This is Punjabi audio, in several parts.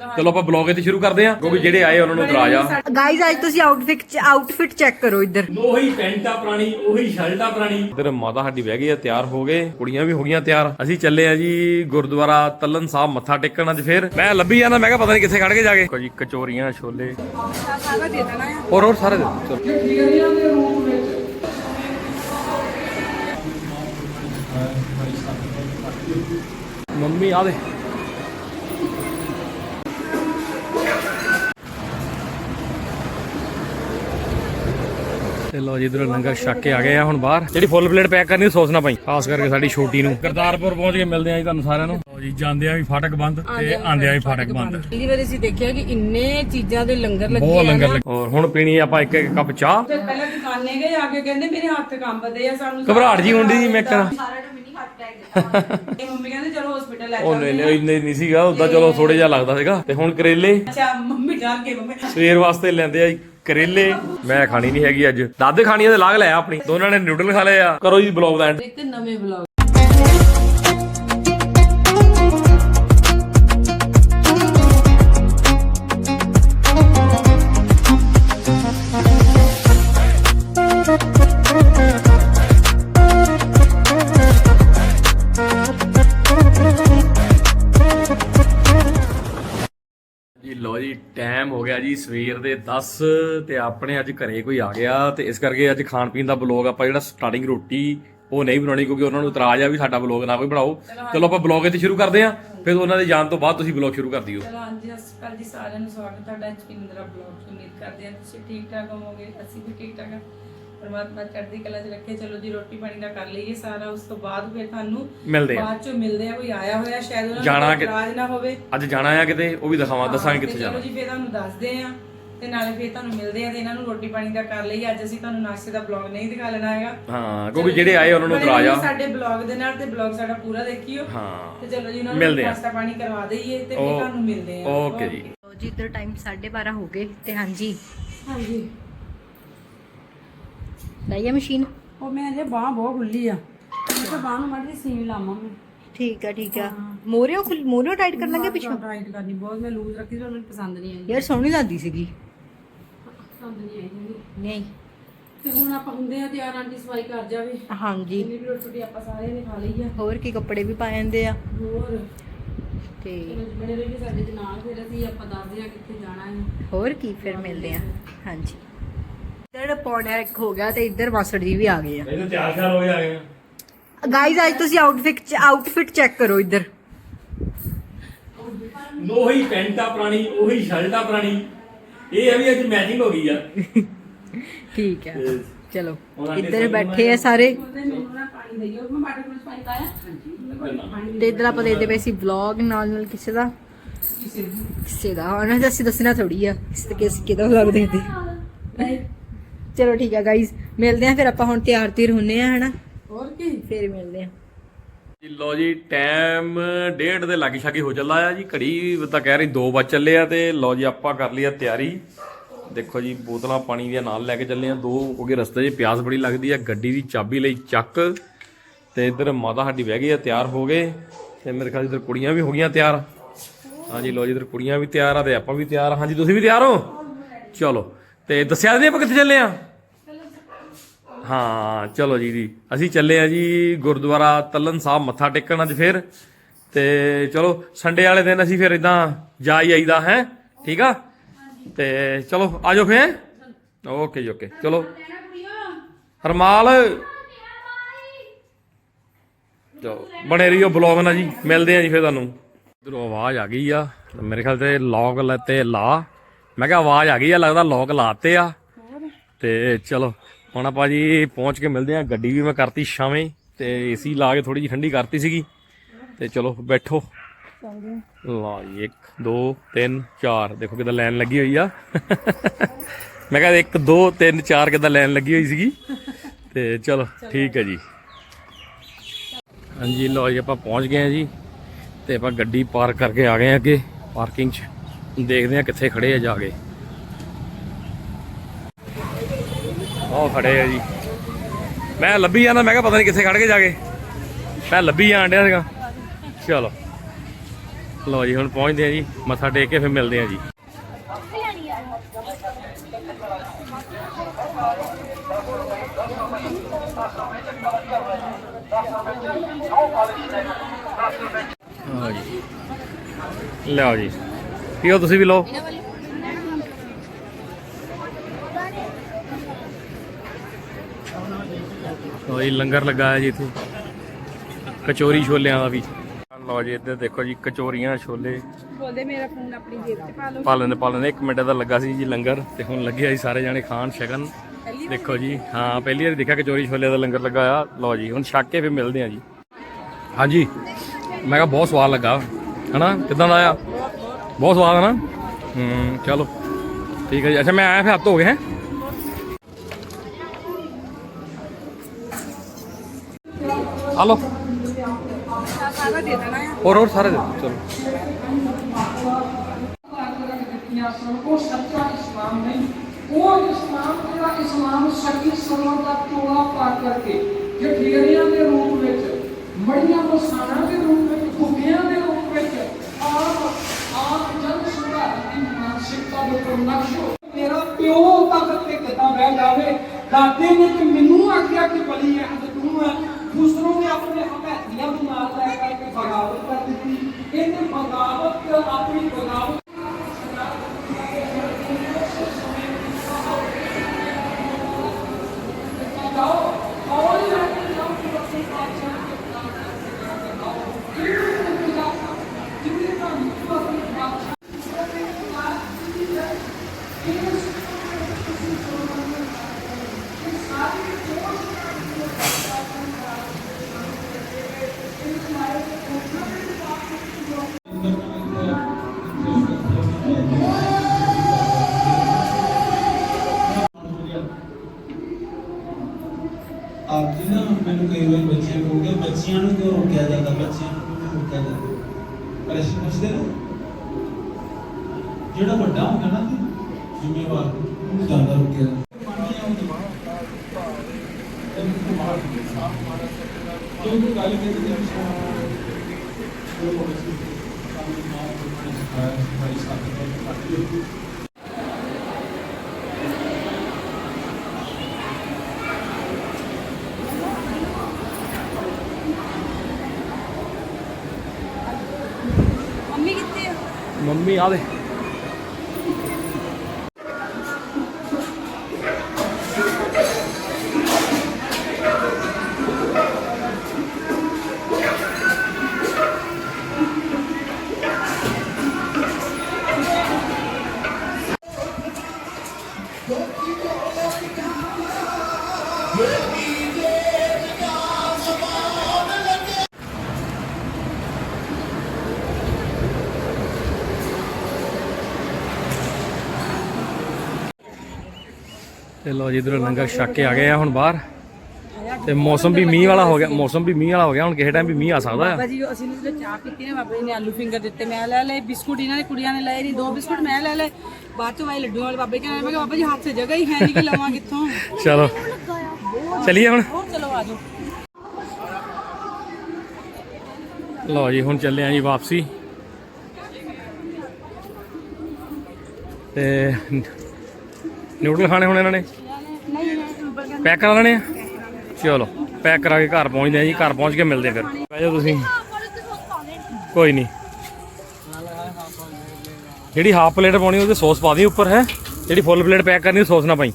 ਚਲੋ ਆਪਾਂ ਬਲੌਗ ਇੱਥੇ ਸ਼ੁਰੂ ਕਰਦੇ ਹਾਂ ਕਿਉਂਕਿ ਜਿਹੜੇ ਆਏ ਉਹਨਾਂ ਨੂੰ ਇਤਰਾਜ਼ ਆ। ਗਾਈਜ਼ ਅੱਜ ਤੁਸੀਂ ਆਊਟਫਿਟ ਆਊਟਫਿਟ ਚੈੱਕ ਕਰੋ ਇੱਧਰ। ਉਹੀ ਪੈਂਟਾ ਪੁਰਾਣੀ ਉਹੀ ਸ਼ਰਟਾ ਪੁਰਾਣੀ। ਇਧਰ ਮਾਤਾ ਸਾਡੀ ਬਹਿ ਗਈ ਆ ਤਿਆਰ ਹੋ ਗਏ ਕੁੜੀਆਂ ਵੀ ਹੋ ਗਈਆਂ ਤਿਆਰ। ਅਸੀਂ ਚੱਲੇ ਆ ਜੀ ਗੁਰਦੁਆਰਾ ਤਲਨ ਸਾਹਿਬ ਮੱਥਾ ਟੇਕਣ ਅੱਜ ਫੇਰ। ਮੈਂ ਲੱਭੀ ਜਾਂਦਾ ਮੈਂ ਕਿਹਾ ਪਤਾ ਨਹੀਂ ਕਿੱਥੇ ਖੜ ਕੇ ਜਾ ਕੇ। ਕੋਈ ਜੀ ਕਚੋਰੀਆਂ ਛੋਲੇ। ਹੋਰ ਹੋਰ ਸਾਰੇ ਦੇ ਚਲੋ। ਮੰਮੀ ਆ ਦੇ ਤੇ ਲੋ ਜੀ ਇਧਰ ਲੰਗਰ ਛੱਕ ਕੇ ਆ ਗਏ ਆ ਹੁਣ ਬਾਹਰ। ਜਿਹੜੀ ਫੁੱਲ ਪਲੇਟ ਪੈਕ ਕਰਨੀ ਸੋਚ ਨਾ ਪਈ। ਖਾਸ ਕਰਕੇ ਸਾਡੀ ਛੋਟੀ ਨੂੰ। ਕਰਤਾਰਪੁਰ ਪਹੁੰਚ ਕੇ ਮਿਲਦੇ ਆ ਜੀ ਤੁਹਾਨੂੰ ਸਾਰਿਆਂ ਨੂੰ। ਲਓ ਜੀ ਜਾਂਦੇ ਆ ਵੀ ਫਾਟਕ ਬੰਦ ਤੇ ਆਂਦੇ ਆ ਵੀ ਫਾਟਕ ਬੰਦ। ਪਹਿਲੀ ਵਾਰ ਅਸੀਂ ਦੇਖਿਆ ਕਿ ਇੰਨੇ ਚੀਜ਼ਾਂ ਦੇ ਲੰਗਰ ਲੱਗੇ ਬਹੁਤ ਲੰਗਰ ਲੱਗੇ। ਔਰ ਹੁਣ ਪੀਣੀ ਆ ਆਪਾਂ ਇੱਕ ਇੱਕ ਕੱਪ ਚਾਹ। ਤੇ ਪਹਿਲਾਂ ਦੁਕਾਨੇ ਗਏ ਆ ਕੇ ਕਹਿੰਦੇ ਮੇਰੇ ਹੱਥ ਕੰਬਦੇ ਆ ਸਾਨੂੰ ਘਬਰਾਹਟ ਜੀ ਹੁੰਦੀ ਜੀ ਮੈਂ ਕਰਾਂ ਤੇ ਮੰਮੀ ਕਹਿੰਦੇ ਚਲੋ ਹਸਪੀਟਲ ਲੈ ਉਹ ਨਹੀਂ ਨਹੀਂ ਇੰਨੇ ਨਹੀਂ ਸੀਗਾ ਉਦਾਂ ਚਲੋ ਥੋੜੇ ਜਿਹਾ ਲੱਗਦਾ ਸੀਗਾ। ਤੇ ਹੁਣ ਕਰੇਲੇ। ਅੱਛਾ ਮੰਮੀ ਡਰ ਕੇ ਮੰਮੀ। ਸਵੇਰ ਵਾਸਤੇ ਲੈਂਦੇ ਆ ਜੀ। ਕਰੇਲੇ। ਮੈਂ ਖਾਣੀ ਨਹੀਂ ਹੈਗੀ ਅੱਜ। ਦਾਦੇ ਖਾਣੀ ਆ ਤੇ ਲਾਗ ਲੈ ਆ ਆਪਣੀ। ਦੋਨਾਂ ਨੇ ਨਿਊਡਲ ਖਾ ਲਏ ਆ। ਕਰੋ ਜੀ ਬਲੌਗ ਦਾ ਐਂਡ ਇੱਕ ਨਵੇਂ ਵਲੌਗ ਟਾਈਮ ਹੋ ਗਿਆ ਜੀ ਸਵੇਰ ਦੇ 10 ਤੇ ਆਪਣੇ ਅੱਜ ਘਰੇ ਕੋਈ ਆ ਗਿਆ ਤੇ ਇਸ ਕਰਕੇ ਅੱਜ ਖਾਣ ਪੀਣ ਦਾ ਬਲੌਗ ਆਪਾਂ ਜਿਹੜਾ ਸਟਾਰਟਿੰਗ ਰੋਟੀ ਉਹ ਨਹੀਂ ਬਣਾਉਣੀ ਕਿਉਂਕਿ ਉਹਨਾਂ ਨੂੰ ਇਤਰਾਜ਼ ਆ ਵੀ ਸਾਡਾ ਬਲੌਗ ਨਾ ਕੋਈ ਬਣਾਓ। ਚਲੋ ਆਪਾਂ ਬਲੌਗ ਇੱਥੇ ਸ਼ੁਰੂ ਕਰਦੇ ਆਂ ਫਿਰ ਉਹਨਾਂ ਦੇ ਜਾਣ ਤੋਂ ਬਾਅਦ ਤੁਸੀਂ ਬਲੌਗ ਸ਼ੁਰੂ ਕਰ ਦਿਓ। ਚਲੋ ਹਾਂਜੀ ਅਕਾਲ ਜੀ ਸਾਰਿਆਂ ਨੂੰ ਸਵਾਗਤ ਹੈ ਤੁਹਾਡਾ ਐਚਪੀ ਬਲੌਗ ਚ। ਉਮੀਦ ਕਰਦੇ ਹਾਂ ਤੁਸੀਂ ਠੀਕ ਠਾਕ ਹੋਵੋਗੇ ਅਸੀਂ ਵੀ ਠੀਕ ਠਾਕ ਹਾਂ। ਪਰਮਾਤਮਾ ਚੜ੍ਹਦੀ ਕਲਾ ਚ ਰੱਖੇ ਚਲੋ ਜੀ ਰੋਟੀ ਪਾਣੀ ਦਾ ਕਰ ਲਈਏ ਸਾਰਾ ਉਸ ਤੋਂ ਬਾਅਦ ਫਿਰ ਤੁਹਾਨੂੰ ਮਿਲਦੇ ਆ। ਬਾਅਦ ਚੋਂ ਮਿਲਦੇ ਆ ਕੋਈ ਆਇਆ ਹੋਇਆ ਸ਼ਾਇਦ ਉਹਨਾਂ ਜਾਣਾ ਨੂੰ ਕਿ- ਇਤਰਾਜ਼ ਨਾ ਹੋਵੇ। ਅੱਜ ਜਾਣਾ ਆ ਕਿਤੇ ਉਹ ਵੀ ਦਿਖਾਵਾਂ ਦੱਸਾਂਗੇ ਕਿੱਥੇ ਜਾਣਾ। ਚਲੋ ਜੀ ਫਿਰ ਤੁਹਾਨੂੰ ਦੱਸਦੇ ਆ ਤੇ ਨਾਲੇ ਫਿਰ ਤੁਹਾਨੂੰ ਮਿਲਦੇ ਆ ਤੇ ਇਹਨਾਂ ਨੂੰ ਰੋਟੀ ਪਾਣੀ ਦਾ ਕਰ ਲਈ ਅੱਜ ਅਸੀਂ ਤੁਹਾਨੂੰ ਨਾਸ਼ਤੇ ਦਾ ਬਲੌਗ ਨਹੀਂ ਦਿਖਾ ਲੈਣਾ ਹੈਗਾ। ਹਾਂ ਕਿਉਂਕਿ ਜਿਹੜੇ ਆਏ ਉਹਨਾਂ ਨੂੰ ਬਣੇ ਇਤਰਾਜ਼ ਆ। ਰਹੋ ਸਾਡੇ ਬਲੌਗ ਦੇ ਨਾਲ ਤੇ ਬਲੌਗ ਸਾਡਾ ਪੂਰਾ ਦੇਖਿਓ। ਹਾਂ ਤੇ ਚਲੋ ਜੀ ਉਹਨਾਂ ਮਿਲਦੇ ਨੂੰ ਆ। ਨਾਸ਼ਤਾ ਪਾਣੀ ਕਰਵਾ ਦਈਏ ਤੇ ਫਿਰ ਤੁਹਾਨੂੰ ਮਿਲਦੇ ਆ। ਓਕੇ ਜੀ। ਲੋ ਜੀ ਇੱਧਰ ਟਾਈਮ 12:30 ਹੋ ਗਏ ਤੇ ਹਾਂਜੀ। ਹਾਂਜੀ। ਲਾਈਏ ਮਸ਼ੀਨ? ਉਹ ਮੈਂ ਜੇ ਬਾਹ ਬਹੁਤ ਖੁੱਲੀ ਆ। ਮੈਂ ਤਾਂ ਬਾਹ ਨੂੰ ਮਾੜੀ ਸੀਨ ਲਾਵਾਂ ਮੈਂ ਠੀਕ ਆ ਠੀਕ ਆ। ਮੋਰਿਓ ਮੋਰਿਓ ਟਾਈਟ ਕਰ ਲਾਂਗੇ ਪਿੱਛੋਂ? ਟਾਈਟ ਕਰਨੀ ਬਹੁਤ ਮੈਂ ਲੂਜ਼ ਰੱਖੀ ਸੀ ਮੈਨੂੰ ਪਸੰਦ ਨਹੀਂ ਆਈ। ਯਾਰ ਸੋਹਣੀ ਲੱਗਦੀ ਸੀਗੀ। ਪਸੰਦ ਨਹੀਂ ਆਈ। ਨਹੀਂ। ਤੇ ਹੁਣ ਆਪਾਂ ਹੁੰਦੇ ਆ ਤਿਆਰ ਆਂਟੀ ਸਫ਼ਾਈ ਕਰ ਜਾਵੇ। ਹਾਂਜੀ। ਜਿੰਨੀ ਵੀ ਰੋਟੀ ਆਪਾਂ ਸਾਰੇ ਨੇ ਖਾ ਲਈ ਆ। ਹੋਰ ਕੀ ਕੱਪੜੇ ਵੀ ਪਾ ਜਾਂਦੇ ਆ। ਹੋਰ। ਤੇ ਬੜੇ ਵੀ ਸਾਡੇ ਨਾਲ ਫਿਰ ਅਸੀਂ ਆਪਾਂ ਦੱਸਦੇ ਆ ਕਿੱਥੇ ਜਾਣਾ ਹੈ। ਹੋਰ ਕੀ ਫਿਰ ਮਿਲਦੇ ਆ ਹਾਂਜੀ। ਇੱਧਰ ਪੌਣਾ ਇੱਕ ਹੋ ਗਿਆ ਤੇ ਇੱਧਰ ਮਾਸੜ ਜੀ ਵੀ ਆ ਗਏ ਆ। ਇਹਨੂੰ ਤਿਆਰ ਸ਼ਾਰ ਹੋ ਗਏ ਆ ਗਾਈਜ਼ ਅੱਜ ਤੁਸੀਂ ਆਊਟਫਿਟ ਆਊਟਫਿਟ ਚੈੱਕ ਕਰੋ ਇੱਧਰ। ਉਹੀ ਪੈਂਟਾ ਪੁਰਾਣੀ ਉਹੀ ਸ਼ਰਟਾ ਪੁਰਾਣੀ। ਇਹ ਆ ਵੀ ਅੱਜ ਮੈਚਿੰਗ ਹੋ ਗਈ ਆ। ਠੀਕ ਆ। ਤੇ ਚਲੋ ਇੱਧਰ ਬੈਠੇ ਆ ਸਾਰੇ ਤੇ ਮੈਨੂੰ ਨਾ ਪਾਣੀ ਦਈਓ ਮੈਂ ਵਾਟਰ ਕੂਲਰ ਪਾਣੀ ਪਾਇਆ ਹਾਂਜੀ। ਤੇ ਇੱਧਰ ਆਪਾਂ ਦੇਖਦੇ ਪਏ ਸੀ ਵਲੌਗ ਨਾਲ ਨਾਲ ਕਿਸੇ ਦਾ। ਕਿਸੇ ਦਾ। ਉਹਨਾਂ ਦਾ ਅਸੀਂ ਦੱਸਣਾ ਥੋੜੀ ਆ। ਕਿਸੇ ਕਿਸ ਕਿਹਦਾ ਵਲੌਗ ਦੇਖਦੇ। ਚਲੋ ਠੀਕ ਆ ਗਾਈਜ਼ ਮਿਲਦੇ ਆ ਫਿਰ ਆਪਾਂ ਹੁਣ ਤਿਆਰ ਤਿਰ ਹੁੰਨੇ ਆ ਹਨਾ? ਹੋਰ ਕੀ? ਫਿਰ ਮਿਲਦੇ ਆ। ਜੀ ਲੋ ਜੀ ਟਾਈਮ ਡੇਢ ਦੇ ਲਾਗੇ ਛਾਗੇ ਹੋ ਚੱਲਾ ਆ ਜੀ ਘੜੀ ਤਾਂ ਕਹਿ ਰਹੀ 2 ਵਜ ਚੱਲੇ ਆ ਤੇ ਲੋ ਜੀ ਆਪਾਂ ਕਰ ਲਈ ਆ ਤਿਆਰੀ। ਦੇਖੋ ਜੀ ਬੋਤਲਾਂ ਪਾਣੀ ਦੀਆਂ ਨਾਲ ਲੈ ਕੇ ਚੱਲੇ ਆ ਦੋ ਕਿਉਂਕਿ ਰਸਤੇ 'ਚ ਪਿਆਸ ਬੜੀ ਲੱਗਦੀ ਆ ਗੱਡੀ ਦੀ ਚਾਬੀ ਲਈ ਚੱਕ ਤੇ ਇੱਧਰ ਮਾਤਾ ਸਾਡੀ ਬਹਿ ਗਈ ਆ ਤਿਆਰ ਹੋ ਗਏ ਤੇ ਮੇਰੇ ਖਿਆਲ ਇੱਧਰ ਕੁੜੀਆਂ ਵੀ ਹੋ ਗਈਆਂ ਤਿਆਰ। ਹਾਂਜੀ ਲੋ ਜੀ ਇੱਧਰ ਕੁੜੀਆਂ ਵੀ ਤਿਆਰ ਆ ਤੇ ਆਪਾਂ ਵੀ ਤਿਆਰ ਆ। ਹਾਂਜੀ ਤੁਸੀਂ ਵੀ ਤਿਆਰ ਹੋ? ਚਲੋ ਤੇ ਦੱਸਿਆ ਨਹੀਂ ਆਪਾਂ ਕਿੱਥੇ ਚੱਲੇ ਆ? ਹਾਂ, ਚਲੋ ਜੀ ਜੀ। ਅਸੀਂ ਚੱਲੇ ਆ ਜੀ ਗੁਰਦੁਆਰਾ ਤਲਨ ਸਾਹਿਬ ਮੱਥਾ ਟੇਕਣ ਅੱਜ ਫਿਰ। ਤੇ ਚਲੋ ਸੰਡੇ ਵਾਲੇ ਦਿਨ ਅਸੀਂ ਫਿਰ ਇਦਾਂ ਜਾ ਹੀ ਆਈਦਾ, ਹੈ? ਠੀਕ ਆ? ਤੇ ਚਲੋ, ਆਜੋ ਫੇਰ। ਓਕੇ ਜੀ, ਓਕੇ। ਚਲੋ। ਹਰਮਾਲ। ਚਲੋ, ਬਣੇ ਰਹੀਓ ਬਲੌਗ ਨਾਲ ਜੀ। ਮਿਲਦੇ ਆ ਜੀ ਫਿਰ ਤੁਹਾਨੂੰ। ਇਧਰੋਂ ਆਵਾਜ਼ ਆ ਗਈ ਆ। ਮੇਰੇ ਖਿਆਲ ਤੇ ਲੌਕ ਲੱਤੇ ਲਾ। ਮੈਂ ਕਿਹਾ ਆਵਾਜ਼ ਆ ਗਈ ਆ, ਲੱਗਦਾ ਲੌਕ ਲਾਤੇ ਆ। ਤੇ ਚਲੋ। ਹੁਣ ਆਪਾਂ ਜੀ ਪਹੁੰਚ ਕੇ ਮਿਲਦੇ ਆ ਗੱਡੀ ਵੀ ਮੈਂ ਕਰਤੀ ਛਾਵੇਂ ਤੇ ਏਸੀ ਲਾ ਕੇ ਥੋੜੀ ਜਿਹੀ ਠੰਡੀ ਕਰਤੀ ਸੀਗੀ। ਤੇ ਚਲੋ ਬੈਠੋ। ਲਾ ਜੀ 1 2 3 4 ਦੇਖੋ ਕਿਦਾਂ ਲਾਈਨ ਲੱਗੀ ਹੋਈ ਆ। ਮੈਂ ਕਿਹਾ 1 2 3 4 ਕਿਦਾਂ ਲਾਈਨ ਲੱਗੀ ਹੋਈ ਸੀਗੀ। ਤੇ ਚਲੋ ਠੀਕ ਹੈ ਜੀ। ਹਾਂਜੀ ਲੋ ਜੀ ਆਪਾਂ ਪਹੁੰਚ ਗਏ ਆ ਜੀ। ਤੇ ਆਪਾਂ ਗੱਡੀ ਪਾਰਕ ਕਰਕੇ ਆ ਗਏ ਆ ਅੱਗੇ ਪਾਰਕਿੰਗ 'ਚ। ਦੇਖਦੇ ਆ ਕਿੱਥੇ ਖੜੇ ਆ ਜਾ ਕੇ। ਉਹ ਖੜੇ ਆ ਜੀ। ਮੈਂ ਲੱਭੀ ਜਾਂਦਾ, ਮੈਂ ਕਿਹਾ ਪਤਾ ਨਹੀਂ ਕਿੱਥੇ ਖੜ ਕੇ ਜਾ ਕੇ। ਮੈਂ ਲੱਭੀ ਜਾਣ ਡਿਆ ਸੀਗਾ। ਚਲੋ। ਲਓ ਜੀ, ਹੁਣ ਪਹੁੰਚਦੇ ਆ ਜੀ। ਮੱਥਾ ਟੇਕ ਕੇ ਫਿਰ ਮਿਲਦੇ ਆ ਜੀ। ਹਾਂ ਜੀ। ਲਿਆਓ ਜੀ। ਪੀਓ ਤੁਸੀਂ ਵੀ ਲਓ? ਲਓ ਜੀ ਲੰਗਰ ਲੱਗਾ ਹੈ ਜੀ ਇੱਥੇ। ਕਚੋਰੀ ਛੋਲਿਆਂ ਦਾ ਵੀ। ਲਓ ਜੀ ਇੱਧਰ ਦੇਖੋ ਜੀ ਕਚੋਰੀਆਂ ਛੋਲੇ। ਬੋਲਦੇ ਮੇਰਾ ਫੋਨ ਆਪਣੀ ਜੇਬ 'ਚ ਪਾ ਲਓ। ਪਾਲਣ ਦੇ ਪਾਲਣ ਦੇ। ਇੱਕ ਮਿੰਟ ਦਾ ਲੱਗਾ ਸੀ ਜੀ ਲੰਗਰ ਤੇ ਹੁਣ ਲੱਗਿਆ ਜੀ ਸਾਰੇ ਜਾਣੇ ਖਾਣ ਛਕਣ ਦੇਖੋ ਜੀ ਹਾਂ ਪਹਿਲੀ ਵਾਰ ਦੇਖਿਆ ਕਚੋਰੀ ਛੋਲੇ ਦਾ ਲੰਗਰ ਲੱਗਾ ਆ ਲਓ ਜੀ ਹੁਣ ਛਕ ਕੇ ਫਿਰ ਮਿਲਦੇ ਆ ਜੀ। ਹਾਂਜੀ ਮੈਂ ਕਿਹਾ ਬਹੁਤ ਸਵਾਦ ਲੱਗਾ। ਹਨਾ ਕਿਦਾਂ ਦਾ ਆ ਬਹੁਤ ਸਵਾਦ ਹੈ ਨਾ? ਹੂੰ ਚਲੋ। ਠੀਕ ਹੈ ਜੀ। ਅੱਛਾ ਮੈਂ ਆਇਆ ਫਿਰ ਹੱਥ ਹੋ ਗਏ ਹੈ? ਹਲੋ ਸਾਰਾ ਦੇ ਦੇਣਾ ਹੈ ਹੋਰ ਹੋਰ ਸਾਰੇ ਦੇ ਦਿਓ, ਚਲੋ। ਉਹ ਸੱਚਾ ਇਸਲਾਮ ਨਹੀਂ ਉਹ ਇਸਲਾਮ ਜਿਹੜਾ ਇਸਲਾਮ ਸੱਚੀ ਸਰਵਰ ਦਾ ਟੋਲਾ ਪਾ ਕਰਕੇ ਜਠੇਰਿਆਂ ਦੇ ਰੂਪ ਵਿੱਚ ਮੜੀਆਂ ਮਸਾਣਾ ਦੇ ਰੂਪ ਵਿੱਚ ਭੁੱਖਿਆਂ ਦੇ ਰੂਪ ਵਿੱਚ ਆਪ ਆਪ ਜਨ ਸੁਧਾਰ ਦੀ ਮਾਨਸਿਕਤਾ ਦੇ ਉੱਪਰ ਨਕਸ਼ੋ ਮੇਰਾ ਪਿਓ ਤੱਕ ਤੇ ਕਿਤਾ ਰਹਿ ਜਾਵੇ ਦਾਦੇ ਨੇ ਤੇ ਬੱਚਿਆਂ ਨੂੰ ਕਿਉਂ ਰੋਕਿਆ ਜਾਂਦਾ? ਬੱਚਿਆਂ ਨੂੰ ਕਿਉਂ ਰੋਕਿਆ ਜਾਂਦਾ? ਪ੍ਰਸ਼ਨ ਪੁੱਛਦੇ ਨਾ, ਜਿਹੜਾ ਵੱਡਾ ਹੁੰਦਾ ਨਾ ਜ਼ਿੰਮੇਵਾਰ, ਉਹਨੂੰ ਜ਼ਿਆਦਾ ਰੋਕਿਆ ਜਾਂਦਾ ਜੋ ਕੋਈ ਗੱਲ ਕੀਤੀ ਹੈ ਉਹ ਪੋਲਿਸੀ ਸਾਨੂੰ ਮਾਰ ਕੇ ਸਿਖਾਇਆ ਸਿਖਾਈ ਸਾਥ ਦਾ ਪਾਰਟੀ ਮੰਮੀ ਕਿੱਥੇ ਆ ਮੰਮੀ ਆ ਦੇ ਤੇ ਲੋ ਜੀ ਇਧਰ ਲੰਗਰ ਛੱਕ ਕੇ ਆ ਗਏ ਆ ਹੁਣ ਬਾਹਰ। ਤੇ ਮੌਸਮ ਵੀ ਮੀਂਹ ਵਾਲਾ ਹੋ ਗਿਆ ਮੌਸਮ ਵੀ ਮੀਂਹ ਵਾਲਾ ਹੋ ਗਿਆ ਹੁਣ ਕਿਸੇ ਟਾਈਮ ਵੀ ਮੀਂਹ ਆ ਸਕਦਾ ਆ। ਬਾਬਾ ਜੀ ਅਸੀਂ ਨੇ ਜਦੋਂ ਚਾਹ ਪੀਤੀ ਨੇ ਬਾਬਾ ਜੀ ਨੇ ਆਲੂ ਫਿੰਗਰ ਦਿੱਤੇ ਮੈਂ ਲੈ ਲਏ ਬਿਸਕੁਟ ਇਹਨਾਂ ਨੇ ਕੁੜੀਆਂ ਨੇ ਲਏ ਨਹੀਂ ਦੋ ਬਿਸਕੁਟ ਮੈਂ ਲੈ ਲਏ। ਬਾਅਦ ਚ ਵਾਈ ਲੱਡੂ ਵਾਲੇ ਬਾਬੇ ਕਹਿੰਦੇ ਮੈਂ ਕਿਹਾ ਬਾਬਾ ਜੀ ਹੱਥ 'ਚ ਜਗ੍ਹਾ ਹੀ ਹੈ ਨਹੀਂ ਕਿ ਲਵਾਂ ਕਿੱਥੋਂ? ਚਲੋ। ਚਲਿਏ ਹੁਣ। ਹੋਰ ਚਲੋ ਆਜੋ ਲਓ ਜੀ ਹੁਣ ਚੱਲੇ ਆਂ ਜੀ ਵਾਪਸੀ। ਤੇ ਨਿਊਡਲ ਖਾਣੇ ਹੁਣ ਇਹਨਾਂ ਨੇ? ਪੈਕ ਕਰਾ ਲੈਣੇ ਆ? ਚਲੋ ਪੈਕ ਕਰਾ ਕੇ ਘਰ ਪਹੁੰਚਦੇ ਆ ਜੀ ਘਰ ਪਹੁੰਚ ਕੇ ਮਿਲਦੇ ਫਿਰ। ਬਹਿ ਜਾਓ ਤੁਸੀਂ। ਕੋਈ ਨਹੀਂ। ਜਿਹੜੀ ਹਾਫ ਪਲੇਟ ਪਾਉਣੀ ਉਹਦੇ ਸੌਸ ਪਾ ਦੀ ਉੱਪਰ ਹੈ? ਜਿਹੜੀ ਫੁੱਲ ਪਲੇਟ ਪੈਕ ਕਰਨੀ ਉਹ ਸੌਸ ਨਾ ਪਾਈ।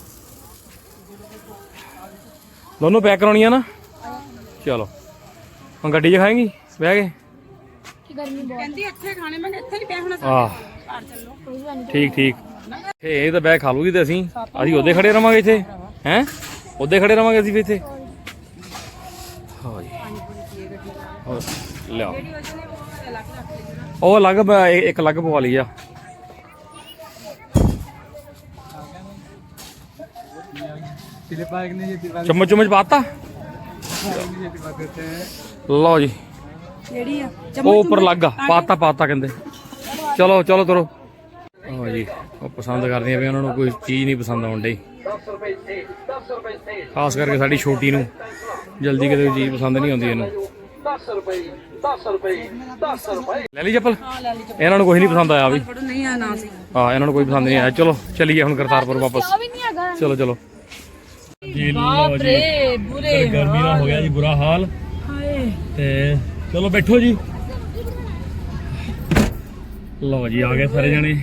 ਦੋਨੋਂ ਪੈਕ ਕਰਾਉਣੀਆਂ ਨਾ? ਚਲੋ। ਹੁਣ ਗੱਡੀ 'ਚ ਖਾਏਂਗੀ? ਬਹਿ ਕੇ ਕਹਿੰਦੀ ਇੱਥੇ ਖਾਣੇ ਮੈਂ ਇੱਥੇ ਨਹੀਂ ਪਿਆ ਹੋਣਾ ਚੱਲੋ ਠੀਕ ਠੀਕ। ਇਹ ਤਾਂ ਬਹਿ ਖਾ ਲੂਗੀ ਤੇ ਅਸੀਂ। ਅਸੀਂ ਉਹਦੇ ਖੜੇ ਰਵਾਂਗੇ ਇੱਥੇ। ਹੈ? ਉਹਦੇ ਖੜੇ ਰਵਾਂਗੇ ਅਸੀਂ ਵੀ ਇੱਥੇ। ਹਾਂ ਜੀ ਲਿਆਓ। ਉਹ ਅਲੱਗ ਇੱਕ ਅਲੱਗ ਪਵਾ ਲਈ ਆ। ਚਮਚ ਚਮਚ ਪਾਤਾ? ਲਓ ਜੀ। ਕਿਹੜੀ ਆ? ਉਹ ਉੱਪਰ ਲੱਗਾ ਪਾਤਾ ਪਾਤਾ ਕਹਿੰਦੇ। ਚਲੋ ਚਲੋ ਤੁਰੋ। ਹਾਂ ਜੀ ਉਹ ਪਸੰਦ ਕਰਦੀਆਂ ਵੀ ਉਹਨਾਂ ਨੂੰ ਕੋਈ ਚੀਜ਼ ਨਹੀਂ ਪਸੰਦ ਆਉਣ ਡਈ। ਖਾਸ ਕਰਕੇ ਸਾਡੀ ਛੋਟੀ ਨੂੰ ਜਲਦੀ ਕਿਤੇ ਕੋਈ ਚੀਜ਼ ਪਸੰਦ ਨਹੀਂ ਆਉਂਦੀ ਇਹਨੂੰ। 10 ਰੁਪਏ 10 ਰੁਪਏ 10 ਰੁਪਏ ਲੈ ਲਈ ਚੱਪਲ। ਇਹਨਾਂ ਨੂੰ ਕੁਝ ਨਹੀਂ ਪਸੰਦ ਆਇਆ ਵੀ। ਫੜੋ ਨਹੀਂ ਆ ਨਾ ਸੀ। ਹਾਂ ਇਹਨਾਂ ਨੂੰ ਕੋਈ ਪਸੰਦ ਨਹੀਂ ਆਇਆ। ਚਲੋ ਚਲੀਏ ਹੁਣ ਕਰਤਾਰਪੁਰ ਵਾਪਸ। ਚਲੋ ਚਲੋ। ਜੀ ਰੇ ਬੁਰੇ ਗਰਮੀ ਨਾਲ ਹੋ ਗਿਆ ਜੀ ਬੁਰਾ ਹਾਲ। ਹਾਏ। ਤੇ ਚਲੋ ਬੈਠੋ ਜੀ। ਲਓ ਜੀ ਆ ਗਏ ਸਾਰੇ ਜਣੇ।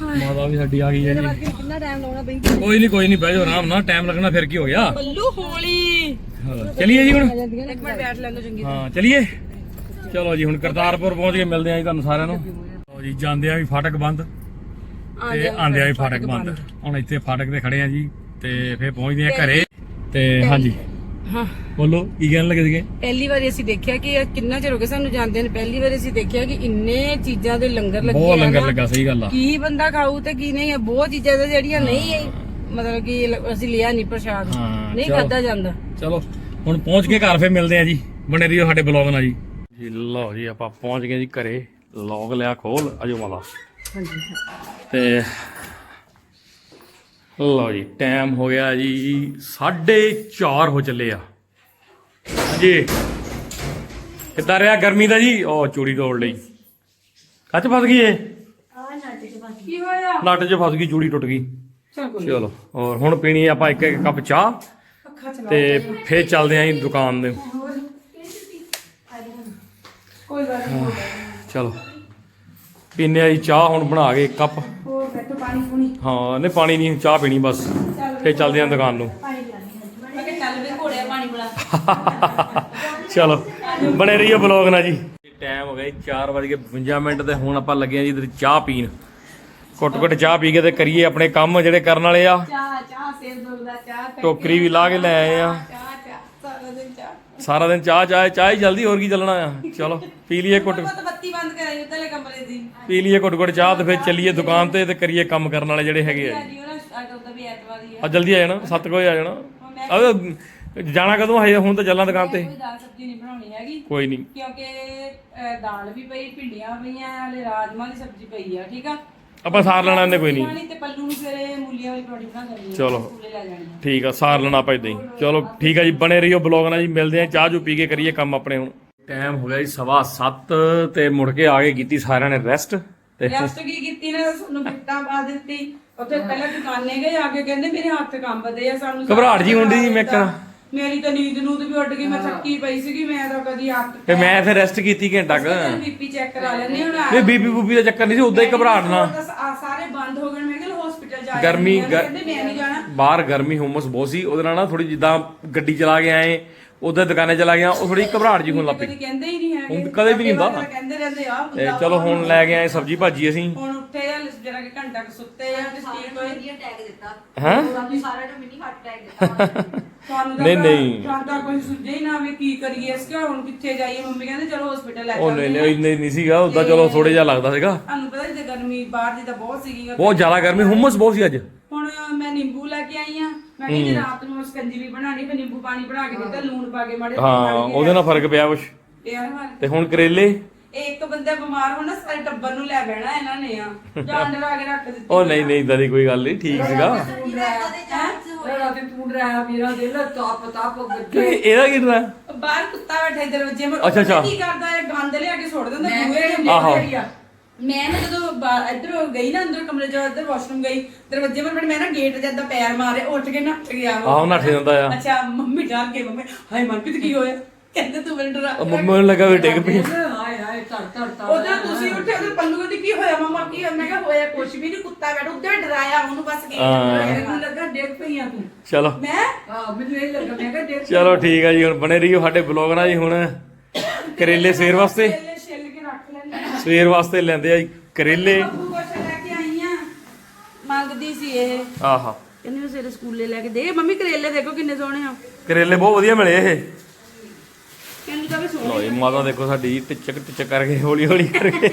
ਮਾਤਾ ਵੀ ਸਾਡੀ ਆ ਗਈ ਹੈ ਜੀ। ਕਿੰਨਾ ਟਾਈਮ ਲਾਉਣਾ ਬਈ ਕੋਈ ਨਹੀਂ ਕੋਈ ਨਹੀਂ ਬਹਿ ਜਾਓ ਆਰਾਮ ਨਾਲ ਟਾਈਮ ਲੱਗਣਾ ਫਿਰ ਕੀ ਹੋ ਗਿਆ? ਬੱਲੂ ਹੋਲੀ। ਚਲੀਏ ਜੀ ਹੁਣ? ਇੱਕ ਮਿੰਟ ਬੈਠ ਲੈਣ ਦੋ ਚੰਗੀ ਹਾਂ ਚਲੀਏ। ਚਲੋ ਜੀ ਹੁਣ ਕਰਤਾਰਪੁਰ ਪਹੁੰਚ ਕੇ ਮਿਲਦੇ ਆਂ ਜੀ ਤੁਹਾਨੂੰ ਸਾਰਿਆਂ ਨੂੰ। ਲਓ ਜੀ ਜਾਂਦੇ ਆ ਵੀ ਫਾਟਕ ਬੰਦ ਤੇ ਆਂਦੇ ਆ ਵੀ ਫਾਟਕ ਬੰਦ। ਹੁਣ ਇੱਥੇ ਫਾਟਕ ਤੇ ਖੜੇ ਆ ਜੀ ਤੇ ਫਿਰ ਪਹੁੰਚਦੇ ਆ ਘਰੇ। ਤੇ ਹਾਂਜੀ। ਹਾਂ। ਬੋਲੋ ਕੀ ਕਹਿਣ ਲੱਗੇ ਸੀਗੇ? ਪਹਿਲੀ ਵਾਰੀ ਅਸੀਂ ਦੇਖਿਆ ਕਿ ਇਹ ਕਿੰਨਾ ਚਿਰ ਹੋ ਗਿਆ ਸਾਨੂੰ ਜਾਂਦੇ ਨੇ। ਪਹਿਲੀ ਵਾਰੀ ਅਸੀਂ ਦੇਖਿਆ ਕਿ ਇੰਨੇ ਚੀਜ਼ਾਂ ਦੇ ਲੰਗਰ ਲੱਗੇ ਬਹੁਤ ਆ ਲੰਗਰ ਨਾ। ਲੱਗਾ ਸਹੀ ਗੱਲ ਆ। ਕੀ ਬੰਦਾ ਖਾਊ ਤੇ ਕੀ ਨਹੀਂ ਹੈ ਬਹੁਤ ਚੀਜ਼ਾਂ ਦੇ ਜਿਹੜੀਆਂ ਨਹੀਂ ਮਤਲਬ ਕਿ ਲ- ਅਸੀਂ ਲਿਆ ਨਹੀਂ ਪ੍ਰਸ਼ਾਦ। ਹਾਂ, ਨਹੀਂ ਚਲੋ। ਖਾਦਾ ਜਾਂਦਾ। ਚਲੋ ਹੁਣ ਪਹੁੰਚ ਕੇ ਘਰ ਫੇਰ ਮਿਲਦੇ ਆ ਜੀ। ਬਣੇ ਰਹੀਓ ਸਾਡੇ ਬਲੌਗ ਨਾਲ ਜੀ। ਜੀ ਲਓ ਜੀ ਆਪਾਂ ਪਹੁੰਚ ਗਏ ਜੀ ਘਰੇ। ਲੌਗ ਲਿਆ ਖੋਲ ਅਜੋ ਮਾਲਾ ਹਾਂਜੀ ਤੇ ਲਓ ਜੀ ਟਾਈਮ ਹੋ ਗਿਆ ਜੀ 4:30 ਹੋ ਚੱਲੇ ਆ। ਜੀ ਕਿੱਦਾਂ ਰਿਹਾ ਗਰਮੀ ਦਾ ਜੀ? ਉਹ ਚੂੜੀ ਤੋੜ ਲਈ। ਕੱਚ ਫਸ ਗਈ ਏ ਕੀ ਹੋਇਆ? ਨੱਟ 'ਚ ਫਸ ਗਈ ਚੂੜੀ ਟੁੱਟ ਗਈ। ਚਲ ਔਰ ਹੁਣ ਪੀਣੀ ਆਪਾਂ ਇੱਕ ਇੱਕ ਕੱਪ ਚਾਹ ਤੇ ਫੇਰ ਚੱਲਦੇ ਆਂ ਜੀ ਦੁਕਾਨ ਦੇ। ਕੋਈ ਗੱਲ ਨਹੀਂ ਚਲੋ। ਪੀਨੇ ਆ ਜੀ ਚਾਹ ਹੁਣ ਬਣਾ ਕੇ ਇੱਕ ਕੱਪ। ਹੋਰ ਬੈਠੋ ਪਾਣੀ ਪੂਣੀ? ਹਾਂ ਨਹੀਂ ਪਾਣੀ ਨਹੀਂ ਚਾਹ ਪੀਣੀ ਬਸ। ਫੇਰ ਚੱਲਦੇ ਆਂ ਦੁਕਾਨ ਨੂੰ। ਮੈਂ ਕਿਹਾ ਚੱਲ ਵੇ ਘੋੜਿਆ ਪਾਣੀ ਬੁਲਾ ਚਲੋ ਬਣੇ ਰਹੀਓ ਬਲੌਗ ਨਾਲ ਜੀ। ਟਾਈਮ ਹੋ ਗਿਆ ਜੀ 4:52 ਮਿੰਟ ਤੇ ਹੁਣ ਆਪਾਂ ਲੱਗੇ ਆ ਜੀ ਇੱਧਰ ਚਾਹ ਪੀਣ। ਘੁੱਟ ਘੁੱਟ ਚਾਹ ਪੀ ਕੇ ਤੇ ਕਰੀਏ ਆਪਣੇ ਕੰਮ ਜਿਹੜੇ ਕਰਨ ਵਾਲੇ ਆ। ਚਾਹ ਚਾਹ ਸੇਬ ਦੁਲਦਾ ਚਾਹ ਟੋਕਰੀ ਵੀ ਲਾ ਕੇ ਲੈ ਆਏ ਆ। ਸਾਰਾ ਦਿਨ ਚਾਹ। ਸਾਰਾ ਦਿਨ ਚਾਹ ਚਾਹ ਚਾਹ ਹੀ ਜਲਦੀ ਹੋਰ ਕੀ ਚੱਲਣਾ ਆ। ਚਲੋ ਪੀ ਲਈਏ ਘੁੱਟ। ਬੱਤੀ ਬੰਦ ਕਰਾਈ ਉਤਲੇ ਕਮਰੇ ਦੀ। ਪੀ ਲਈਏ ਘੁੱਟ ਘੁੱਟ ਚਾਹ ਤੇ ਫਿਰ ਚੱਲੀਏ ਦੁਕਾਨ ਤੇ ਤੇ ਕਰੀਏ ਕੰਮ ਕਰਨ ਵਾਲੇ ਜਿਹੜੇ ਹੈਗੇ ਆ। ਜੀ ਉਹਨਾਂ ਅੱਜ ਉਹਦਾ ਵੀ ਐਤਵਾਰ ਹੀ ਆ। ਜਲਦੀ ਆ ਜਾਣਾ 7 ਵਜੇ ਆ ਜਾਣਾ। ਆ ਜਾਣਾ ਕਦੋਂ? ਹੈ ਹੁਣ ਤਾਂ ਚੱਲਾਂ ਦੁਕਾਨ ਤੇ। ਕੋਈ ਦਾਲ ਸਬਜ਼ੀ ਨਹੀਂ ਬਣਾਉਣੀ ਹੈਗੀ। ਕੋਈ ਨਹੀਂ। ਕਿਉਂਕਿ ਦਾਲ ਵੀ ਪਈ ਭਿੰਡੀਆਂ ਪਈਆਂ ਹਲੇ ਰਾਜਮਾ ਦੀ ਸਬਜ਼ੀ ਪਈ ਆ ਠੀਕ ਆ? ਆਪਾਂ ਸਾਰ ਲੈਣਾ ਇਹਨੇ ਕੋਈ ਨਹੀਂ। ਪਾਣੀ ਤੇ ਪੱਲੂ ਨੂੰ ਸਵੇਰੇ ਮੂਲੀਆਂ ਵਾਲੀ ਪਰੌਂਠੀ ਬਣਾ ਦੇਣੀ ਚਲੋ। ਸਕੂਲੇ ਲੈ ਜਾਣੀ ਆ। ਠੀਕ ਆ ਸਾਰ ਲੈਣਾ ਆਪਾਂ ਇਦਾਂ ਹੀ। ਚਲੋ ਠੀਕ ਆ ਜੀ ਬਣੇ ਰਹੀਓ ਬਲੌਗ ਨਾਲ ਜੀ ਮਿਲਦੇ ਆ ਚਾਹ ਜੂ ਪੀ ਕੇ ਕਰੀਏ ਕੰਮ ਆਪਣੇ ਹੁਣ। ਟਾਈਮ ਹੋ ਗਿਆ ਜੀ ਸਵਾ 7 ਤੇ ਮੁੜ ਕੇ ਆ ਕੇ ਕੀਤੀ ਸਾਰਿਆਂ ਨੇ ਰੈਸਟ ਤੇ ਰੈਸਟ ਕੀ ਕੀਤੀ ਨਾ? ਸਾਨੂੰ ਬਿੱਟਾਂ ਪਾ ਦਿੱਤੀ। ਉੱਥੇ ਪਹਿਲਾਂ ਦੁਕਾਨੇ ਗਏ ਆ ਕੇ ਕਹਿੰਦੇ ਮੇਰੇ ਹੱਥ ਕੰਬਦੇ ਆ ਸਾਨੂੰ ਘਬਰਾਹਟ ਜਿਹੀ ਹੁੰਦੀ ਸੀ, ਮੈਂ। ਮੇਰੀ ਤਾਂ ਨੀਂਦ ਨੂੰ ਤੇ ਵੀ ਉੱਡ ਗਈ ਮੈਂ ਥੱਕੀ ਪਈ ਸੀਗੀ ਮੈਂ ਤਾਂ ਕਦੀ ਹੱਥ ਤੇ ਮੈਂ ਫਿਰ ਰੈਸਟ ਕੀਤੀ ਘੰਟਾ ਕੁ। ਬੀਪੀ ਚੈੱਕ ਕਰਾ ਲੈਣੇ ਹੁਣ ਨਹੀਂ ਬੀਪੀ ਬੂਪੀ ਦਾ ਚੱਕਰ ਨਹੀਂ ਸੀ ਉਦਾਂ ਹੀ ਘਬਰਾਹਟ ਨਾ ਬਸ ਆ ਸਾਰੇ ਬੰਦ ਹੋ ਗਏ ਮੈਂ ਕਿਹਾ ਹਸਪੀਟਲ ਜਾ ਗਰਮੀ ਗਰ- ਕਹਿੰਦੇ ਮੈਂ ਨਹੀਂ ਜਾਣਾ। ਬਾਹਰ ਗਰਮੀ ਹੁਮਸ ਬਹੁਤ ਸੀ ਉਹਦੇ ਨਾਲ ਨਾ ਥੋੜੀ ਜਿੱਦਾਂ ਗੱਡੀ ਚਲਾ ਕੇ ਆਏ ਉਧਰ ਦੁਕਾਨੇ ਚਲਾ ਗਿਆ ਉਹ ਥੋੜੀ ਘਬਰਾਹਟ ਜੀ ਹੋਣ ਲੱਗ ਪਈ। ਕਦੀ ਕਹਿੰਦੇ ਹੀ ਨਹੀਂ ਹੈਗੇ। ਹੁਣ ਕਦੇ ਵੀ ਨਹੀਂ ਹੁੰਦਾ। ਬਾਕੀ ਕਹਿੰਦੇ ਰਹਿੰਦੇ ਆ ਤੇ ਚਲੋ ਹੁਣ ਲੈ ਕੇ ਆਏ ਸਬਜੀ ਭਾਜੀ ਅਸੀਂ। ਹੁਣ ਉੱਠੇ ਆ ਜਰਾ ਕਿ ਘੰਟਾ ਕੁ ਸੁੱਤੇ ਆ ਤੇ ਠੀਕ ਹੋਏ ਹੈਂ ਤੁਹਾਨੂੰ ਤਾਂ ਨਹੀਂ, ਨਹੀਂ। ਤੁਹਾਨੂੰ ਤਾਂ ਕੋਈ ਸੁਝੇ ਹੀ ਨਾ ਵੀ ਕੀ ਕਰੀਏ ਇਸ ਹੁਣ ਕਿੱਥੇ ਜਾਈਏ? ਮੰਮੀ ਕਹਿੰਦੇ ਚਲੋ ਹਸਪੀਟਲ ਲੈ ਉਹ ਨਹੀਂ ਆ। ਨਹੀਂ ਇੰਨੇ ਨਹੀਂ ਸੀਗਾ ਉਦਾਂ ਚਲੋ ਥੋੜੇ ਜਿਹਾ ਲੱਗਦਾ ਸੀਗਾ। ਤੁਹਾਨੂੰ ਪਤਾ ਜਿੱਦਾਂ ਗਰਮੀ ਬਾਹਰ ਦੀ ਤਾਂ ਬਹੁਤ ਸੀਗੀ। ਬਹੁਤ ਜ਼ਿਆਦਾ ਗਰਮੀ ਹੁਮਸ ਬਹੁਤ ਸੀ ਅੱਜ। ਹੁਣ ਮੈਂ ਨਿੰਬੂ ਲੈ ਕੇ ਆਈ ਆ। ਮੈਂ ਕਿਹਾ ਜੇ ਰਾਤ ਨੂੰ ਸਕੰਜੀ ਵੀ ਬਣਾਣੀ ਤੇ ਨਿੰਬੂ ਪਾਣੀ ਬਣਾ ਕੇ ਦਿੱਤਾ ਲੂਣ ਪਾ ਕੇ ਮਾੜੇ ਹਾਂ ਉਹਦੇ ਨਾਲ ਫ਼ਰਕ ਪਿਆ ਕੁਛ? ਮਾਰ ਤੇ ਹੁਣ ਕਰੇਲੇ? ਇਹ ਇੱਕ ਬੰਦਾ ਬਿਮਾਰ ਹੋਣਾ ਸਾਰੇ ਟੱਬਰ ਨੂੰ ਲੈ ਬਹਿਣਾ ਇਹਨਾਂ ਨੇ ਆ। ਜਾਨਵਰ ਆ ਕੇ ਰੱਖ ਦਿੱਤੀ ਉਹ ਨਹੀਂ ਨਹੀਂ ਇਦਾਂ ਦੀ ਕੋਈ ਗੱਲ ਨਹੀਂ ਠੀਕ ਸੀਗਾ। ਰਾਤ ਤੂੰ ਡਰਾਇਆ ਮੇਰਾ ਦਿਲ ਤਪ ਤਪ ਤੇ ਇਹਦਾ ਕੀ ਡਰਾ ਬਾਹਰ ਕੁੱਤਾ ਬੈਠਾ 'ਤੇ ਅੱਛਾ, ਅੱਛਾ। ਕੀ ਕਰਦਾ ਹੈ ਗੰਦ ਲਿਆ ਕੇ ਸੁੱਟ ਦਿੰਦਾ ਬੂਹੇ ਦੇ ਆਹੋ। ਮੈਂ ਨਾ ਜਦੋਂ ਬਾ- ਇੱਧਰ ਗਈ ਨਾ ਅੰਦਰ ਕਮਰੇ 'ਚ ਇੱਧਰ ਵਾਸ਼ਰੂਮ ਗਈ ਦਰਵਾਜ਼ੇ 'ਤੇ ਮੈਂ ਨਾ ਗੇਟ 'ਤੇ ਏਦਾਂ ਪੈਰ ਮਾਰੇ ਉੱਠ ਕੇ ਨੱਠ ਗਿਆ ਉਹ। ਆਹੋ ਨੱਠ ਜਾਂਦਾ ਆ। ਅੱਛਾ ਮੰਮੀ ਡਰ ਕੇ ਮੰਮੀ ਹਾਏ ਮਨਪ੍ਰੀਤ ਕੀ ਹੋਇਆ? ਕਹਿੰਦੇ ਤੂੰ ਮੈਨੂੰ ਡਰਾ ਉਹ ਮੰਮੀ ਨੂੰ ਲੱਗਾ ਵੀ ਡਿੱਗ ਪਈ। ਹਾਏ ਹਾਏ ਤੜ ਤੜ ਤੜ ਉਧਰ ਤੁਸੀਂ ਉੱਠੇ ਉਧਰ ਪੱਲੂ ਕਹਿੰਦੀ ਕੀ ਹੋਇਆ ਮਮਾ ਕੀ ਹੋਇਆ? ਮੈਂ ਕਿਹਾ ਹੋਇਆ ਕੁਛ ਵੀ ਨਹੀਂ ਕੁੱਤਾ ਬੈਠ ਉਧਰ ਡਰਾਇਆ ਉਹਨੂੰ ਬਸ ਗੇਟ ਹਾਂ। ਮੈਨੂੰ ਲੱਗਾ ਡਿੱਗ ਪਈਆਂ ਤੂੰ। ਚਲੋ। ਮੈਂ? ਆ ਮੈਨੂੰ ਇਹ ਲੱਗਾ ਮੈਂ ਕਿਹਾ ਡਿੱਗ ਚਲੋ ਠੀਕ ਆ ਜੀ ਹੁਣ ਬਣੇ ਰਹੀਓ ਸਾਡੇ ਬਲੌਗ ਨਾਲ ਜੀ ਹੁਣ। ਕਰੇਲੇ ਸਵੇਰ ਵਾਸਤੇ ਛਿੱਲ ਛਿੱਲ ਕੇ ਰੱਖ ਲੈਂਦੇ ਸਵੇਰ ਵਾਸਤੇ ਲੈਂਦੇ ਆ ਜੀ ਕਰੇਲੇ। ਬੱਬੂ ਕੁਛ ਲੈ ਕੇ ਆਈ ਆ। ਮੰਗਦੀ ਸੀ ਇਹ। ਆਹਾ। ਕਹਿੰਦੀ ਮੈਂ ਸਵੇਰੇ ਸਕੂਲੇ ਲੈ ਕੇ ਦੇ। ਮੰਮੀ ਕਰੇਲੇ ਦੇਖੋ ਕਿੰਨੇ ਸੋਹਣੇ ਆ। ਕਰੇਲੇ ਬਹੁਤ ਵਧੀਆ ਮਿਲੇ ਇਹ। ਕਹਿੰਦੀ ਤਾਂ ਵੀ ਸੋਹਣੇ ਲੋ ਇਹ ਮਾਤਾ ਦੇਖੋ ਸਾਡੀ ਟਿਚਕ ਟਿਚਕ ਕਰਕੇ ਹੌਲੀ ਹੌਲੀ ਕਰਕੇ।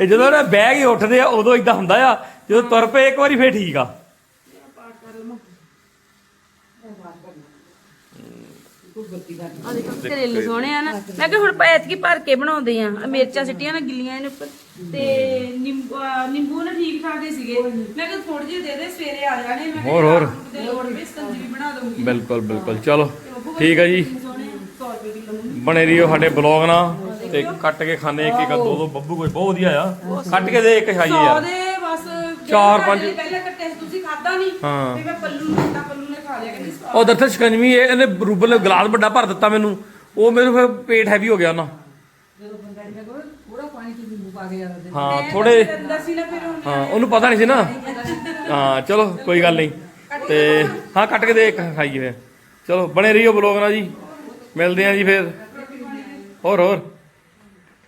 ਇਹ ਜਦੋਂ ਨਾ ਬਹਿ ਕੇ ਉੱਠਦੇ ਆ ਉਦੋਂ ਇਦਾਂ ਹੁੰਦਾ ਆ ਜਦੋਂ ਤੁਰ ਪਏ ਇੱਕ ਵਾਰੀ ਫੇਰ ਠੀਕ ਆ। ਆ ਦੇਖੋ ਕਰੇਲੇ ਸੋਹਣੇ ਆ ਨਾ। ਮੈਂ ਕਿਹਾ ਹੁਣ ਐਤਕੀ ਭਰ ਕੇ ਬਣਾਉਂਦੇ ਆ। ਆਹ ਮਿਰਚਾਂ ਸਿੱਟੀਆਂ ਨਾ ਗਿੱਲੀਆਂ ਇਹਨੇ ਉੱਪਰ। ਤੇ ਨਿੰਬੂ ਅਹ ਨਿੰਬੂ ਨਾ ਠੀਕ ਠਾਕ ਹੀ ਸੀਗੇ। ਮੈਂ ਕਿਹਾ ਥੋੜੇ ਜਿਹੇ ਦੇ ਦੇ ਸਵੇਰੇ ਆ ਜਾਣੇ। ਮੈਂ ਕਿਹਾ ਹੋਰ, ਹੋਰ। ਤੇ ਲੋੜ ਵੀ ਸਕੰਜੀ ਵੀ ਬਣਾ ਦਊਂਗੀ। ਬਿਲਕੁਲ ਬਿਲਕੁਲ। ਚਲੋ ਠੀਕ ਆ ਜੀ। ਸੋਹਣੇ 100 ਰੁਪਏ ਕਿਲੋ ਬਣੇ ਰਹੀਓ ਸਾਡੇ ਬਲੌਗ ਨਾਲ ਤੇ ਕੱਟ ਕੇ ਖਾਣੇ ਇੱਕ ਇੱਕ ਦੋ ਦੋ ਬੱਬੂ ਕੋਈ ਬਹੁਤ ਵਧੀਆ ਆ। ਕੱਟ ਕੇ ਦੇ ਇੱਕ ਖਾਈਏ ਸੌ ਯਾਰ। ਦੇ ਬਸ ਚਾਰ, ਜਿਹੜਾ ਪੰਜ। ਤੁਹਾਡੇ ਲਈ ਪਹਿਲਾਂ ਕੱਟੇ ਸੀ, ਤੁਸੀਂ ਖਾਦਾ ਨਹੀਂ। ਹਾਂ। ਤੇ ਮੈਂ ਪੱਲੂ ਨੂੰ ਦਿੱਤਾ ਪੱਲੂ ਨੇ ਉਹ ਦਰਅਸਲ ਸ਼ਿਕੰਜਵੀ ਇਹ ਇਹਨੇ ਰੂਬਲ ਗਲਾਸ ਵੱਡਾ ਭਰ ਦਿੱਤਾ ਮੈਨੂੰ। ਉਹ ਮੇਰੇ ਫਿਰ ਪੇਟ ਹੈਵੀ ਹੋ ਗਿਆ ਨਾ ਹਾਂ ਥੋੜੇ ਹਾਂ ਉਹਨੂੰ ਪਤਾ ਨਹੀਂ ਸੀ ਨਾ। ਹਾਂ ਚਲੋ ਕੋਈ ਗੱਲ ਨਹੀਂ। ਤੇ ਹਾਂ ਕੱਟ ਕੇ ਦੇ ਖਾਈਏ ਫਿਰ। ਚਲੋ ਬਣੇ ਰਹੀਓ ਬਲੌਗ ਨਾਲ ਜੀ। ਮਿਲਦੇ ਆ ਜੀ ਫਿਰ। ਹੋਰ ਹੋਰ।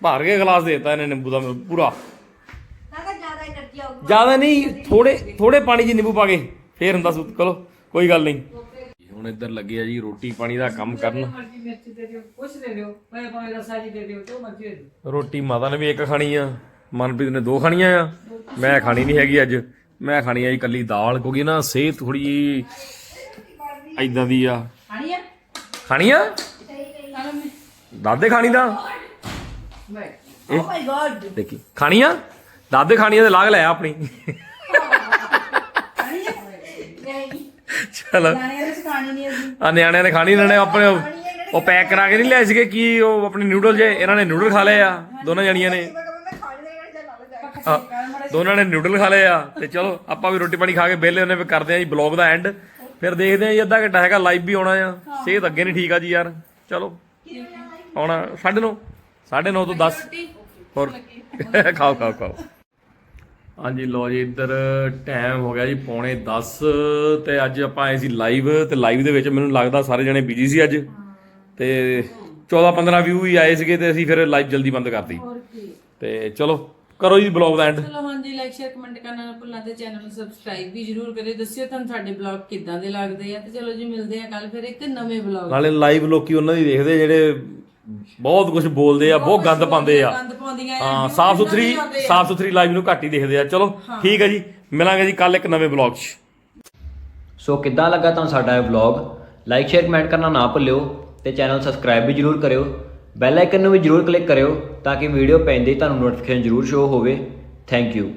ਭਰ ਕੇ ਗਲਾਸ ਦੇਤਾ ਇਹਨੇ ਨਿੰਬੂ ਦਾ ਪੂਰਾ। ਜ਼ਿਆਦਾ ਨਹੀਂ ਥੋੜੇ ਥੋੜੇ ਪਾਣੀ 'ਚ ਨਿੰਬੂ ਪਾ ਕੇ ਫੇਰ ਹੁੰਦਾ ਸੁੱਤ। ਚਲੋ। ਕੋਈ ਗੱਲ ਨਹੀਂ। ਹੁਣ ਇੱਧਰ ਲੱਗੇ ਆ ਜੀ ਰੋਟੀ ਪਾਣੀ ਦਾ ਕੰਮ ਕਰਨ। ਦੇ ਦੇ ਜੀ ਦੇ ਜੋ ਦੇ ਰੋਟੀ ਮਾਤਾ ਨੇ ਵੀ ਇੱਕ ਖਾਣੀ ਆ ਮਨਪ੍ਰੀਤ ਨੇ ਦੋ ਖਾਣੀਆਂ ਆ। ਮੈਂ ਖਾਣੀ ਨਹੀਂ ਹੈਗੀ ਅੱਜ। ਮੈਂ ਖਾਣੀ ਆ ਜੀ ਕੱਲੀ ਦਾਲ ਕਿਉਂਕਿ ਨਾ ਸਿਹਤ ਥੋੜੀ ਐਦਾਂ ਦੀ ਆ। ਖਾਣੀ ਆ? ਖਾਣੀ ਆ? ਦਾਦੇ ਖਾਣੀ ਦਾ ਓ ਮਾਈ ਗॉड ਦੇਖੀ। ਖਾਣੀ ਆ? ਦਾਦੇ ਖਾਣੀ ਆ ਤੇ ਲਾਗ ਲੈ ਆ ਆਪਣੀ। ਚਲੋ। ਆ ਖਾਣੀ ਨਹੀਂ ਅਸੀਂ। ਆ ਨਿਆਣਿਆਂ ਨੇ ਖਾਣੀ ਇਹਨਾਂ ਨੇ ਆਪਣੇ ਉਹ- ਪੈਕ ਕਰਾ ਕੇ ਨਹੀਂ ਲਿਆਏ ਸੀਗੇ ਕੀ ਉਹ ਆਪਣੇ ਨਿਊਡਲ ਜੇ ਇਹਨਾਂ ਨੇ ਨਿਊਡਲ ਖਾ ਲਏ ਆ ਦੋਨਾਂ ਜਣੀਆਂ ਨੇ। ਦੋਨਾਂ ਨੇ ਨਿਊਡਲ ਖਾ ਲਏ ਆ। ਤੇ ਚਲੋ ਆਪਾਂ ਵੀ ਰੋਟੀ ਪਾਣੀ ਖਾ ਕੇ ਵਿਹਲੇ ਉਹਨੇ ਫਿਰ ਕਰਦੇ ਆ ਜੀ ਬਲੌਗ ਦਾ ਐਂਡ ਫਿਰ ਦੇਖਦੇ ਆ ਜੀ ਅੱਧਾ ਘੰਟਾ ਹੈਗਾ ਲਾਈਵ ਵੀ ਆਉਣਾ ਆ। ਸਿਹਤ ਅੱਗੇ ਨਹੀਂ ਠੀਕ ਆ ਜੀ ਯਾਰ। ਚਲੋ ਆਉਣਾ। 9:30 9:30 ਤੋਂ 10 ਹੋਰ। ਖਾਓ ਖਾਓ ਖਾਓ। ਹਾਂਜੀ ਲੋ ਜੀ ਇੱਧਰ ਟਾਈਮ ਹੋ ਗਿਆ ਜੀ ਪੌਣੇ 10 ਤੇ ਅੱਜ ਆਪਾਂ ਆਏ ਸੀ ਲਾਈਵ ਤੇ ਲਾਈਵ ਦੇ ਵਿੱਚ ਮੈਨੂੰ ਲੱਗਦਾ ਸਾਰੇ ਜਣੇ ਬਿਜ਼ੀ ਸੀ ਅੱਜ। ਤੇ 14 15 ਵਿਊ ਹੀ ਆਏ ਸੀਗੇ ਤੇ ਅਸੀਂ ਫਿਰ ਲਾਈਵ ਜਲਦੀ ਬੰਦ ਕਰਤੀ। ਤੇ ਚਲੋ ਕਰੋ ਜੀ ਬਲੌਗ ਦਾ ਐਂਡ ਚਲੋ ਹਾਂਜੀ ਲਾਈਕ ਸ਼ੇਅਰ ਕਮੈਂਟ ਕਰਨਾ ਨਾ ਭੁੱਲਣਾ ਤੇ ਚੈਨਲ ਨੂੰ ਸਬਸਕ੍ਰਾਈਬ ਵੀ ਜਰੂਰ ਕਰਿਓ। ਦੱਸਿਓ ਤੁਹਾਨੂੰ ਸਾਡੇ ਬਲੌਗ ਕਿੱਦਾਂ ਦੇ ਲੱਗਦੇ ਆ। ਤੇ ਚਲੋ ਜੀ ਮਿਲਦੇ ਆ ਕੱਲ ਫਿਰ ਇੱਕ ਨਵੇਂ ਬਲੌਗ ਨਾਲੇ ਲਾਈਵ ਲੋਕੀ ਉਹਨਾਂ ਦੀ ਦੇਖਦੇ ਜਿਹੜੇ ਬਹੁਤ ਕੁਝ ਬੋਲਦੇ ਆ ਬਹੁਤ ਗੰਦ ਪਾਉਂਦੇ ਆ। ਗੰਦ ਪਾਉਂਦੀਆਂ ਆ ਹਾਂ ਸਾਫ਼ ਸੁਥਰੀ ਸਾਫ਼ ਸੁਥਰੀ ਲਾਈਵ ਨੂੰ ਘੱਟ ਹੀ ਦੇਖਦੇ ਆ। ਚਲੋ ਠੀਕ ਹੈ ਜੀ ਮਿਲਾਂਗੇ ਜੀ ਕੱਲ ਇੱਕ ਨਵੇਂ ਬਲੌਗ 'ਚ। ਸੋ ਕਿੱਦਾਂ ਲੱਗਾ ਤੁਹਾਨੂੰ ਸਾਡਾ ਇਹ ਵਲੌਗ ਲਾਈਕ ਸ਼ੇਅਰ ਕਮੈਂਟ ਕਰਨਾ ਨਾ ਭੁੱਲਿਓ ਤੇ ਚੈਨਲ ਸਬਸਕ੍ਰਾਈਬ ਵੀ ਜਰੂਰ ਕਰਿਓ। ਬੈਲ ਆਈਕਨ ਨੂੰ ਵੀ ਜਰੂਰ ਕਲਿੱਕ ਕਰਿਓ ਤਾਂ ਕਿ ਵੀਡੀਓ ਪੈਂਦੇ ਹੀ ਤੁਹਾਨੂੰ ਨੋਟੀਫਿਕੇਸ਼ਨ ਜਰੂਰ ਸ਼ੋ ਹੋਵੇ। Thank you